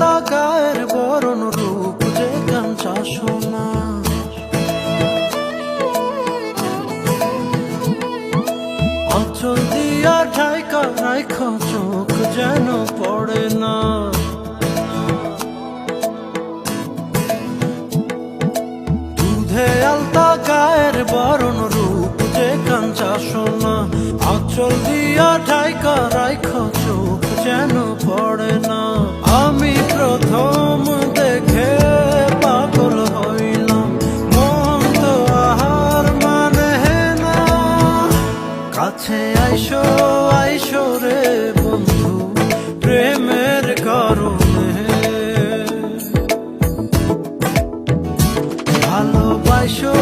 সাদা বরণ রূপ যে গান শাসনা অচল দিয়া ঢাইকা রাইখ চোখ যেন পড়ে না। দুধে আলতা গায়ের বরণ রূপ যে গান শাসনা অচল দিয়া ঢাইকা রাইখ চোখ যেন পড়ে না। আমি প্রথম দেখে পাগল হইলাম। মন তো আহার মানে না। কাছে আইসো আইসো রে বন্ধু, প্রেমের কারণে। ভালোবাসো